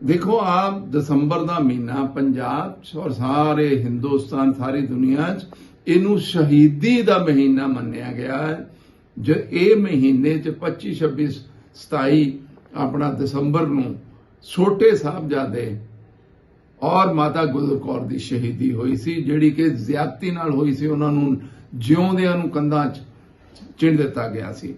ਦੇਖੋ ਆਪ ਦਸੰਬਰ ਦਾ ਮਹੀਨਾ ਪੰਜਾਬ 'ਚ ਔਰ ਸਾਰੇ ਹਿੰਦੁਸਤਾਨ, ਸਾਰੀ ਦੁਨੀਆ 'ਚ ਇਹਨੂੰ ਸ਼ਹੀਦੀ ਦਾ ਮਹੀਨਾ ਮੰਨਿਆ ਗਿਆ ਹੈ। ਜੋ ਇਹ ਮਹੀਨੇ 'ਚ 25 26 27 ਆਪਣਾ ਦਸੰਬਰ ਨੂੰ ਛੋਟੇ ਸਾਹਿਬਜ਼ਾਦੇ ਔਰ ਮਾਤਾ ਗੁਜਰ ਕੌਰ ਦੀ ਸ਼ਹੀਦੀ ਹੋਈ ਸੀ, ਜਿਹੜੀ ਕਿ ਜ਼ਿਆਦਤੀ ਨਾਲ ਹੋਈ ਸੀ, ਉਹਨਾਂ ਨੂੰ ਜਿਉਂਦਿਆਂ ਨੂੰ ਕੰਧਾਂ 'ਚ ਚਿਣ ਦਿੱਤਾ ਗਿਆ ਸੀ।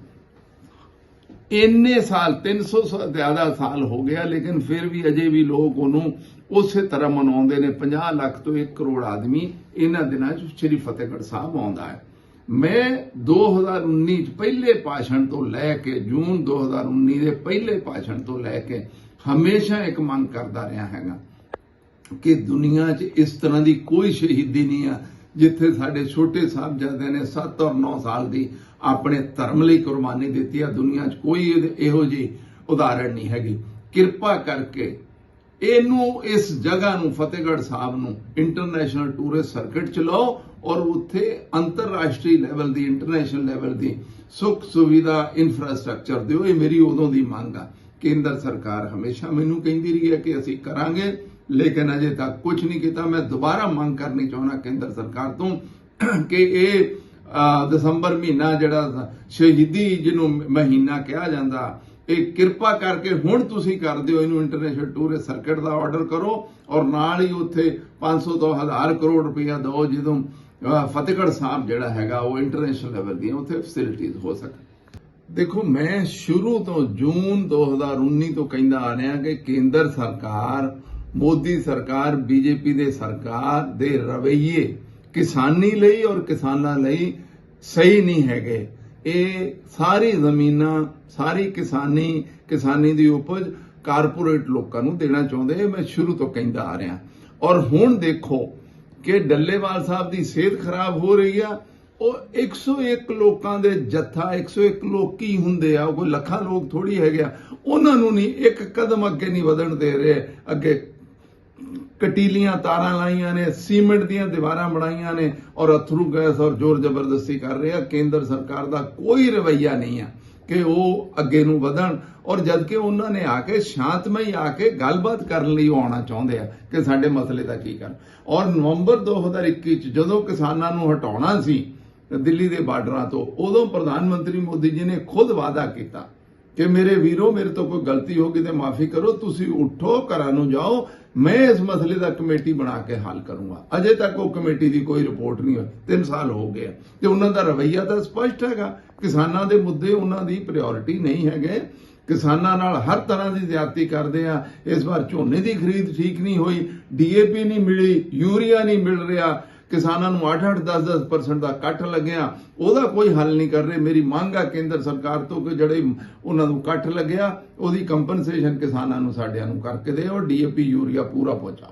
ਇੰਨੇ ਸਾਲ 300 ਤੋਂ ਜ਼ਿਆਦਾ ਸਾਲ ਹੋ ਗਿਆ, ਲੇਕਿਨ ਫਿਰ ਵੀ ਅਜੇ ਵੀ ਲੋਕ ਉਹਨੂੰ ਉਸੇ ਤਰ੍ਹਾਂ ਮਨਾਉਂਦੇ ਨੇ। 50 ਲੱਖ ਤੋਂ 1 ਕਰੋੜ ਆਦਮੀ ਇਹਨਾਂ ਦਿਨਾਂ 'ਚ ਸ੍ਰੀ ਫਤਿਹਗੜ੍ਹ ਸਾਹਿਬ ਆਉਂਦਾ ਹੈ। ਮੈਂ 2019 ਚ ਪਹਿਲੇ ਭਾਸ਼ਣ ਤੋਂ ਲੈ ਕੇ, ਜੂਨ 2019 ਦੇ ਪਹਿਲੇ ਭਾਸ਼ਣ ਤੋਂ ਲੈ ਕੇ ਹਮੇਸ਼ਾ ਇੱਕ ਮੰਗ ਕਰਦਾ ਰਿਹਾ ਹੈਗਾ ਕਿ ਦੁਨੀਆ 'ਚ ਇਸ ਤਰ੍ਹਾਂ ਦੀ ਕੋਈ ਸ਼ਹੀਦੀ ਨਹੀਂ ਆ ਜਿੱਥੇ ਸਾਡੇ ਛੋਟੇ ਸਾਹਿਬਜ਼ਾਦਿਆਂ ਨੇ 7 ਔਰ 9 ਸਾਲ ਦੀ ਆਪਣੇ ਧਰਮ ਲਈ ਕੁਰਬਾਨੀ ਦਿੱਤੀ ਆ, ਦੁਨੀਆ 'ਚ ਕੋਈ ਇਹੋ ਜਿਹੀ ਉਦਾਹਰਣ ਨਹੀਂ ਹੈਗੀ। ਕਿਰਪਾ ਕਰਕੇ ਇਹਨੂੰ, ਇਸ ਜਗ੍ਹਾ ਨੂੰ, ਫਤਿਹਗੜ੍ਹ ਸਾਹਿਬ ਨੂੰ ਇੰਟਰਨੈਸ਼ਨਲ ਟੂਰਿਸਟ ਸਰਕਟ ਚ ਲਾਓ ਔਰ ਉੱਥੇ ਅੰਤਰਰਾਸ਼ਟਰੀ ਲੈਵਲ ਦੀ ਇੰਟਰਨੈਸ਼ਨਲ ਲੈਵਲ ਦੀ ਸੁੱਖ ਸੁਵਿਧਾ ਇਨਫਰਾਸਟ੍ਰਕਚਰ ਦਿਓ। ਇਹ ਮੇਰੀ ਉਦੋਂ ਦੀ ਮੰਗ ਆ। ਕੇਂਦਰ ਸਰਕਾਰ ਹਮੇਸ਼ਾ ਮੈਨੂੰ ਕਹਿੰਦੀ ਰਹੀ ਹੈ ਕਿ ਅਸੀਂ ਕਰਾਂਗੇ। ਲੇਕਿਨ ਅਜੇ ਤੱਕ ਕੁਝ ਨਹੀਂ ਕੀਤਾ। ਮੈਂ ਦੁਬਾਰਾ ਮੰਗ ਕਰਨੀ ਚਾਹੁੰਦਾ ਕੇਂਦਰ ਸਰਕਾਰ ਤੋਂ ਕਿ ਇਹ ਦਸੰਬਰ ਮਹੀਨਾ ਜਿਹੜਾ ਸ਼ਹੀਦੀ ਜਿਹਨੂੰ ਮਹੀਨਾ ਕਿਹਾ ਜਾਂਦਾ, ਇਹ ਕਿਰਪਾ ਕਰਕੇ ਹੁਣ ਤੁਸੀਂ ਕਰਦੇ ਹੋ ਇਹਨੂੰ ਇੰਟਰਨੈਸ਼ਨਲ ਟੂਰਿਸਟ ਸਰਕਟ ਦਾ ਆਰਡਰ ਕਰੋ ਔਰ ਨਾਲ ਹੀ ਉੱਥੇ 500 ਤੋਂ 1000 ਕਰੋੜ ਰੁਪਇਆ ਦਿਓ ਜਦੋਂ ਫਤਿਹਗੜ੍ਹ ਸਾਹਿਬ ਜਿਹੜਾ ਹੈਗਾ ਉਹ ਇੰਟਰਨੈਸ਼ਨਲ ਲੈਵਲ ਦੀਆਂ ਉੱਥੇ ਫੈਸਿਲਿਟੀਆਂ ਹੋ ਸਕਣ। ਦੇਖੋ, ਮੈਂ ਸ਼ੁਰੂ ਤੋਂ ਜੂਨ 2019 ਤੋਂ ਕਹਿੰਦਾ ਆ ਰਿਹਾ ਕਿ ਕੇਂਦਰ ਸਰਕਾਰ ਮੋਦੀ ਸਰਕਾਰ, ਬੀਜੇਪੀ ਦੇ ਸਰਕਾਰ ਦੇ ਰਵੱਈਏ ਕਿਸਾਨੀ ਲਈ ਔਰ ਕਿਸਾਨਾਂ ਲਈ ਸਹੀ ਨਹੀਂ ਹੈਗੇ। ਇਹ ਸਾਰੀ ਜ਼ਮੀਨਾਂ, ਸਾਰੀ ਕਿਸਾਨੀ ਕਿਸਾਨੀ ਦੀ ਉਪਜ ਕਾਰਪੋਰੇਟ ਲੋਕਾਂ ਨੂੰ ਦੇਣਾ ਚਾਹੁੰਦੇ ਮੈਂ ਸ਼ੁਰੂ ਤੋਂ ਕਹਿੰਦਾ ਆ ਰਿਹਾ। ਔਰ ਹੁਣ ਦੇਖੋ ਕਿ ਡੱਲੇਵਾਲ ਸਾਹਿਬ ਦੀ ਸਿਹਤ ਖਰਾਬ ਹੋ ਰਹੀ ਆ, ਉਹ 101 ਲੋਕਾਂ ਦੇ ਜੱਥਾ 101 ਲੋਕ ਕੀ ਹੁੰਦੇ ਆ, ਉਹ ਕੋਈ ਲੱਖਾਂ ਲੋਕ ਥੋੜੀ ਹੈਗੇ ਆ। ਉਹਨਾਂ ਨੂੰ ਨਹੀਂ, ਇੱਕ ਕਦਮ ਅੱਗੇ ਨਹੀਂ ਵਧਣ ਦੇ ਰਹੇ, ਅੱਗੇ ਕਟੀਲੀਆਂ ਤਾਰਾਂ ਲਾਈਆਂ ਨੇ, ਸੀਮੈਂਟ ਦੀਆਂ ਦੀਵਾਰਾਂ ਬਣਾਈਆਂ ਨੇ ਔਰ ਅਥਰੂ ਗੈਸ ਔਰ ਜ਼ੋਰ ਜ਼ਬਰਦਸਤੀ ਕਰ ਰਿਹਾ। ਕੇਂਦਰ ਸਰਕਾਰ ਦਾ ਕੋਈ ਰਵੱਈਆ ਨਹੀਂ ਆ ਕਿ ਉਹ ਅੱਗੇ ਨੂੰ ਵਧਣ ਔਰ ਜਦ ਕਿ ਉਹਨਾਂ ਨੇ ਆ ਕੇ ਸ਼ਾਂਤਮਈ ਆ ਕੇ ਗੱਲਬਾਤ ਕਰਨ ਲਈ ਉਹ ਆਉਣਾ ਚਾਹੁੰਦੇ ਆ ਕਿ ਸਾਡੇ ਮਸਲੇ ਦਾ ਕੀ ਕਰਨ। ਔਰ ਨਵੰਬਰ 2021 ਚ ਜਦੋਂ ਕਿਸਾਨਾਂ ਨੂੰ ਹਟਾਉਣਾ ਸੀ ਦਿੱਲੀ ਦੇ ਬਾਰਡਰਾਂ ਤੋਂ, ਉਦੋਂ ਪ੍ਰਧਾਨ ਮੰਤਰੀ ਮੋਦੀ ਜੀ ਨੇ ਖੁਦ ਵਾਅਦਾ ਕੀਤਾ ਕਿ ਮੇਰੇ ਵੀਰੋ, ਮੇਰੇ ਤੋਂ ਕੋਈ ਗਲਤੀ ਹੋ ਗਈ ਤੇ ਮਾਫੀ ਕਰੋ, ਤੁਸੀਂ ਉਠੋ, ਘਰਾਂ ਨੂੰ ਜਾਓ, ਮੈਂ ਇਸ ਮਸਲੇ ਦਾ ਕਮੇਟੀ ਬਣਾ ਕੇ ਹੱਲ ਕਰੂੰਗਾ। ਅਜੇ ਤੱਕ ਉਹ ਕਮੇਟੀ ਦੀ ਕੋਈ ਰਿਪੋਰਟ ਨਹੀਂ ਹੋਈ 3 ਸਾਲ ਹੋ ਗਏ ਤੇ ਉਹਨਾਂ ਦਾ ਰਵੱਈਆ ਤਾਂ ਸਪਸ਼ਟ ਹੈਗਾ, ਕਿਸਾਨਾਂ ਦੇ ਮੁੱਦੇ ਉਹਨਾਂ ਦੀ ਪ੍ਰਾਇੋਰਟੀ ਨਹੀਂ ਹੈਗੇ। ਕਿਸਾਨਾਂ ਨਾਲ ਹਰ ਤਰ੍ਹਾਂ ਦੀ ਜ਼ਿਆਦਤੀ ਕਰਦੇ ਆ, ਇਸ ਵਾਰ ਝੋਨੇ ਦੀ ਖਰੀਦ ਠੀਕ ਨਹੀਂ ਹੋਈ, ਡੀਏਪੀ ਨਹੀਂ ਮਿਲੀ, ਯੂਰੀਆ ਨਹੀਂ ਮਿਲ ਰਿਹਾ ਕਿਸਾਨਾਂ ਨੂੰ 8-8 10-10% ਦਾ ਕੱਟ ਲੱਗਿਆ। ਉਹਦਾ ਕੋਈ ਹੱਲ ਨਹੀਂ ਕਰ ਰਹੇ। ਮੇਰੀ ਮੰਗ ਆ ਕੇਂਦਰ ਸਰਕਾਰ ਤੋਂ ਕਿ ਜਿਹੜੇ ਉਹਨਾਂ ਨੂੰ ਕੱਟ ਲੱਗਿਆ, ਉਹਦੀ ਕੰਪਨਸੇਸ਼ਨ ਕਿਸਾਨਾਂ ਨੂੰ, ਸਾਡਿਆਂ ਨੂੰ ਕਰਕੇ ਦੇ ਔਰ ਡੀਏਪੀ ਯੂਰੀਆ ਪੂਰਾ ਪਹੁੰਚਾ।